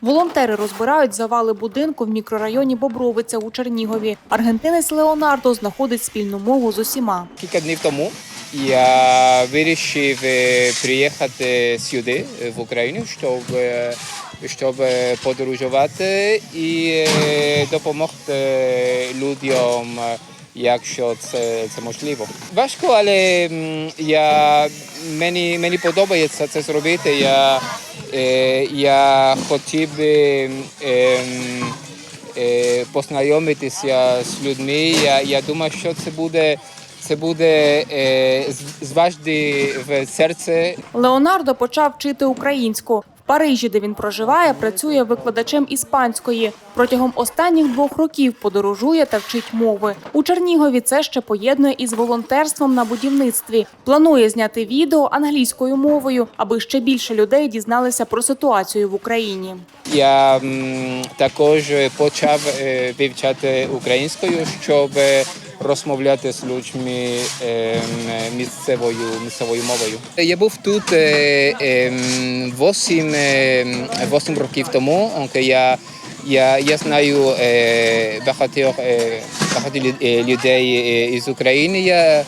Волонтери розбирають завали будинку в мікрорайоні Бобровиця у Чернігові. Аргентинець Леонардо знаходить спільну мову з усіма. Кілька днів тому я вирішив е, приїхати сюди, е, в Україну, щоб, е, щоб подорожувати і допомогти людям, якщо це, це можливо. Важко, але я, мені, мені подобається це зробити. Я, е, я хотів би ем, е, познайомитися з людьми. Я, я думаю, що це буде, це буде е, з- завжди в серці Леонардо почав вчити українську. Парижі, де він проживає, працює викладачем іспанської. Протягом останніх двох років подорожує та вчить мови. У Чернігові це ще поєднує із волонтерством на будівництві. Планує зняти відео англійською мовою, аби ще більше людей дізналися про ситуацію в Україні. Я також почав е, вивчати українською, щоб розмовляти з людьми ем, місцевою місцевою мовою. Я був тут е, ем, 8, ем, 8 років тому. Я, я, я знаю е, багато, е, багато е, людей е, із України. Я,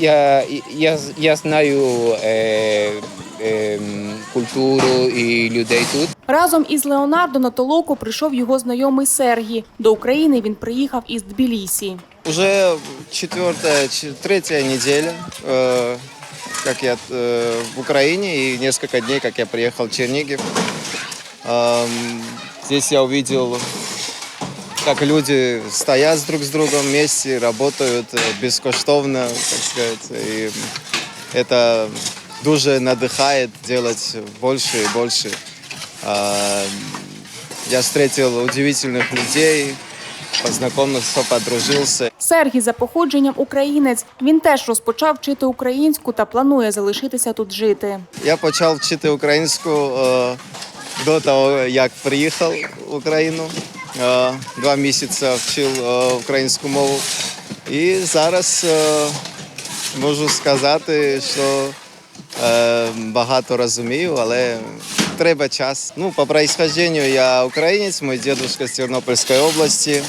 я, я, я знаю е, ем, культуру і людей тут. Разом із Леонардо на толоку прийшов його знайомий Сергій. До України він приїхав із Тбілісі. Уже четвертая, третья неделя, э, как я э, в Украине, и несколько дней, как я приехал в Чернигов. Эм, Здесь я увидел, как люди стоят друг с другом вместе, работают э, бескоштовно, так сказать. И это дуже надыхает делать больше и больше. Эм, Я встретил удивительных людей, познакомился, подружился. Сергій за походженням українець. Він теж розпочав вчити українську та планує залишитися тут жити. Я почав вчити українську е, до того, як приїхав в Україну. Е, два місяці вчив е, українську мову. І зараз е, можу сказати, що е, багато розумію, але треба час. Ну, по происхождению я українець, мій дідусь з Тернопільської області.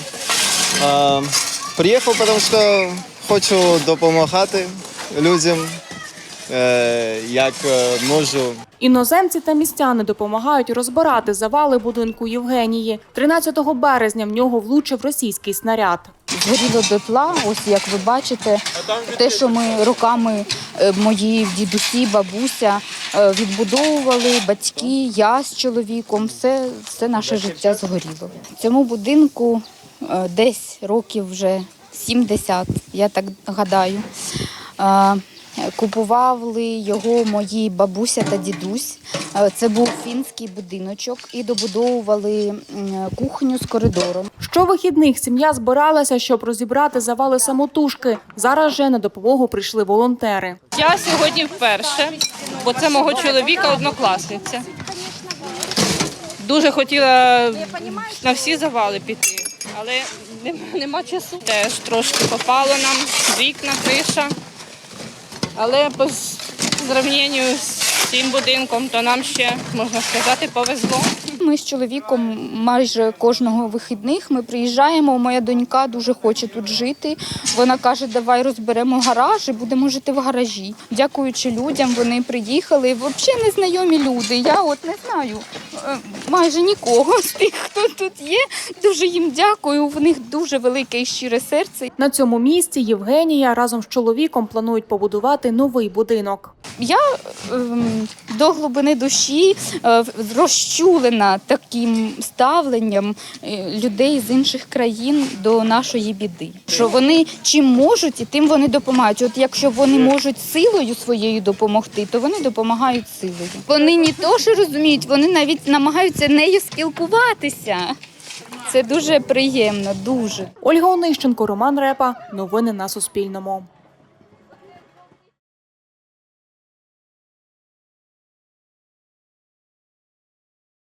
Е, приїхав, тому що хочу допомагати людям. Е, як е, можу. Іноземці та містяни допомагають розбирати завали будинку Євгенії. 13 березня в нього влучив російський снаряд. Згоріло дотла. Ось як ви бачите, те, що ми руками е, мої дідусі, бабуся е, відбудовували, батьки, я з чоловіком, все, все наше життя згоріло. Цьому будинку е, десь років вже 70, я так гадаю. Купували його мої бабуся та дідусь. Е, Це був фінський будиночок і добудовували кухню з коридором. Щовихідних сім'я збиралася, щоб розібрати завали самотужки. Зараз же на допомогу прийшли волонтери. Я сьогодні вперше, бо це мого чоловіка однокласниця. Дуже хотіла на всі завали піти, але нема, нема часу. Теж трошки попало нам вікна, криша. Але по зрівнянню з цим будинком, то нам ще, можна сказати, повезло. Ми з чоловіком майже кожного вихідних ми приїжджаємо. Моя донька дуже хоче тут жити. Вона каже, давай розберемо гараж і будемо жити в гаражі. Дякуючи людям, вони приїхали. Взагалі незнайомі люди. Я от не знаю е, майже нікого з тих, хто тут є. Дуже їм дякую. В них дуже велике і щире серце. На цьому місці Євгенія разом з чоловіком планують побудувати новий будинок. Я ем, до глибини душі е, розчулена таким ставленням е, людей з інших країн до нашої біди. Що вони чим можуть, і тим вони допомагають. От якщо вони можуть силою своєю допомогти, то вони допомагають силою. Вони не то, що розуміють, вони навіть намагаються нею спілкуватися. Це дуже приємно, дуже. Ольга Онищенко, Роман Репа. Новини на Суспільному.